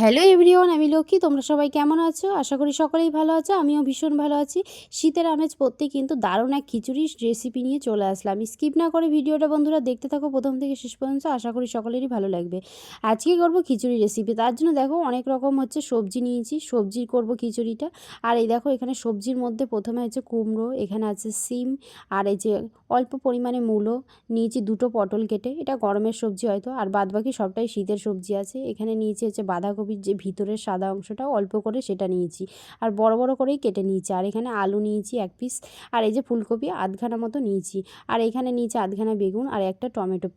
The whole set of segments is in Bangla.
হ্যালো এভরিওয়ান, আমি লক্ষ্মী। তোমরা সবাই কেমন আছো? আশা করি সকলেই ভালো আছো। আমিও ভীষণ ভালো আছি। শীতের আমেজ পড়তে কিন্তু দারুণ এক খিচুড়ির রেসিপি নিয়ে চলে আসলাম। স্কিপ না করে ভিডিওটা বন্ধুরা দেখতে থাকো প্রথম থেকে শেষ পর্যন্ত, আশা করি সকলেরই ভালো লাগবে। আজকে করব খিচুড়ি রেসিপি তার জন্য দেখো অনেক রকম হচ্ছে সবজি নিয়েছি। সবজির করব খিচুড়িটা। আর এই দেখো এখানে সবজির মধ্যে প্রথমে হচ্ছে কুমড়ো, এখানে আছে সিম, আর এই যে অল্প পরিমাণে মূলো নিয়েছি দুটো পটল কেটে। এটা গরমের সবজি হয়তো, আর বাদবাকি সবটাই শীতের সবজি আছে। এখানে নিয়েছি হচ্ছে বাঁধাকপির যে ভিতরের সাদা অংশটা অল্প করে সেটা নিয়েছি। আর বড় বড় করেই কেটে নিয়েছি। আর এখানে আলু নিয়েছি এক পিস আর এই যে ফুলকপি আধখানা মতো নিয়েছি। আর এখানে নিয়েছি আধখানা বেগুন আর একটা টমেটো।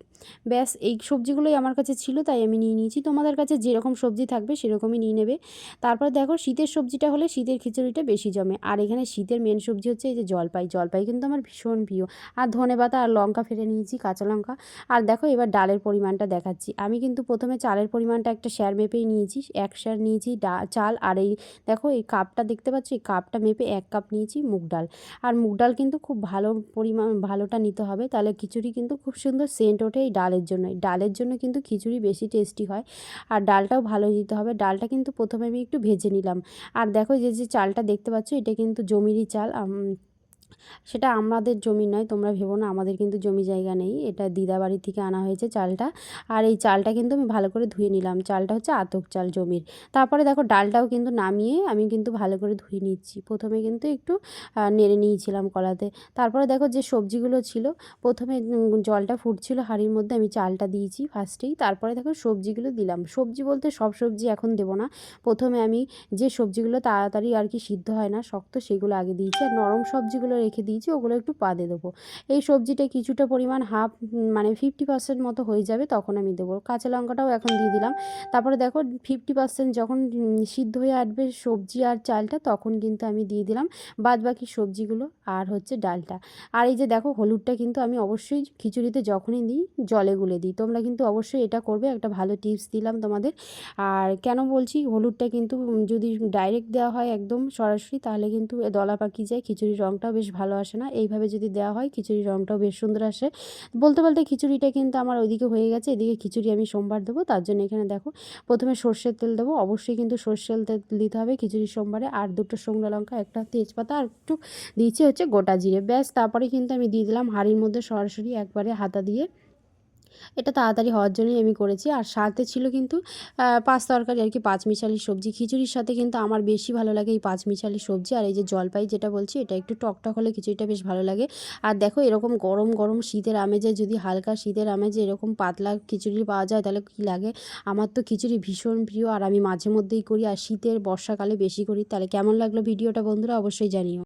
ব্যাস, এই সবজিগুলোই আমার কাছে ছিল, তাই আমি নিয়ে নিয়েছি। তোমাদের কাছে যেরকম সবজি থাকবে সেরকমই নিয়ে নেবে। তারপর দেখো, শীতের সবজিটা হলে শীতের খিচুড়িটা বেশি জমে। আর এখানে শীতের মেন সবজি হচ্ছে এই যে জলপাই। জলপাই কিন্তু আমার ভীষণ প্রিয়। আর ধনে পাতা আর লঙ্কা ফেলে নিয়েছি, কাঁচা লঙ্কা। আর দেখো এবার ডালের পরিমাণটা দেখাচ্ছি। আমি কিন্তু প্রথমে চালের পরিমাণটা একটা শেয়ার মেপেই নিয়েছি। এক শেয়ার নিয়েছি, ডা, চাল আর এই, দেখো এই কাপটা দেখতে পাচ্ছ, এই কাপটা মেপে এক কাপ নিয়েছি মুগ ডাল। আর মুগ ডাল কিন্তু খুব ভালো পরিমাণ, ভালোটা নিতে হবে, তাহলে খিচুড়ি কিন্তু খুব সুন্দর সেন্ট ওঠে এই ডালের জন্য। ডালের জন্য কিন্তু খিচুড়ি বেশি টেস্টি হয় আর ডালটাও ভালো দিতে হবে। ডালটা কিন্তু প্রথমে আমি একটু ভেজে নিলাম। আর দেখো যে যে চালটা দেখতে পাচ্ছ, এটা কিন্তু জমিরই চাল সেটা আমাদের জমি নয়, তোমরা ভেবো না, আমাদের কিন্তু জমি জায়গা নেই। এটা দিদা বাড়ি থেকে আনা হয়েছে চালটা। আর এই চালটা কিন্তু আমি ভালো করে ধুয়ে নিলাম। চালটা হচ্ছে আতক চাল জমির। তারপরে দেখো ডালটাও কিন্তু নামিয়ে আমি কিন্তু ভালো করে ধুয়ে নিচ্ছি। প্রথমে কিন্তু একটু নেড়ে নিয়েছিলাম কলাতে। তারপরে দেখো যে সবজিগুলো ছিল, প্রথমে জলটা ফুটছিল হাঁড়ির মধ্যে, আমি চালটা দিয়েছি ফার্স্টেই। তারপরে দেখো সবজিগুলো দিলাম। সবজি বলতে সব সবজি এখন দেবো না। প্রথমে আমি যে সবজিগুলো তাড়াতাড়ি আর কি সিদ্ধ হয় না, শক্ত সেগুলো আগে দিয়েছি। আর নরম সবজিগুলো রেখে দিয়েছি, ওগুলো একটু পাদে দেবো। এই সবজিটা কিছুটা পরিমাণ হাফ মানে ফিফটি পার্সেন্ট মতো হয়ে যাবে তখন আমি দেবো। কাঁচা লঙ্কাটাও এখন দিয়ে দিলাম। তারপরে দেখো ফিফটি পার্সেন্ট যখন সিদ্ধ হয়ে আসবে সবজি আর চালটা, তখন কিন্তু আমি দিয়ে দিলাম বাদ বাকি সবজিগুলো আর হচ্ছে ডালটা। আর এই যে দেখো হলুদটা কিন্তু আমি অবশ্যই খিচুড়িতে যখনই দিই, জলে গুলে দিই। তোমরা কিন্তু অবশ্যই এটা করবে, একটা ভালো টিপস দিলাম তোমাদের। আর কেন বলছি হলুদটা কিন্তু যদি ডাইরেক্ট দেওয়া হয় একদম সরাসরি, তাহলে কিন্তু দলা পাকি যায়, খিচুড়ির রঙটাও বেশ ভালো আসে না। এইভাবে যদি দেওয়া হয় খিচুড়ির রঙটাও বেশ সুন্দর আসে। বলতে বলতে খিচুড়িটা কিন্তু আমার ওইদিকে হয়ে গেছে। এদিকে খিচুড়ি আমি সোমবার দেবো। তার জন্য এখানে দেখো, প্রথমে সর্ষের তেল দেবো। অবশ্যই কিন্তু সর্ষের তেল দিতে হবে খিচুড়ির সোমবারে। আর দুটো শুকনো লঙ্কা, একটা তেজপাতা, আর একটু দিয়েছি হচ্ছে গোটা জিরে। ব্যাস, তারপরে কিন্তু আমি দিয়ে দিলাম হাঁড়ির মধ্যে সরাসরি একবারে হাতা দিয়ে এটা তাড়াতাড়ি হওয়ার জন্যই আমি করেছি। আর সাথে ছিল কিন্তু পাঁচ তরকারি আর কি, পাঁচ মিশালি সবজি। খিচুড়ির সাথে কিন্তু আমার বেশি ভালো লাগে এই পাঁচ মিশালি সবজি। আর এই যে জলপাই যেটা বলছি, এটা একটু টকটক হলে খিচুড়িটা বেশ ভালো লাগে। আর দেখো এরকম গরম গরম শীতের আমেজে যদি হালকা শীতের আমেজে এরকম পাতলা খিচুড়ি পাওয়া যায়, তাহলে কী লাগে? আমার তো খিচুড়ি ভীষণ প্রিয়, আর আমি মাঝে মধ্যেই করি। আর শীতের বর্ষাকালে বেশি করি। তাহলে কেমন লাগল ভিডিওটা বন্ধুরা? অবশ্যই জানিও।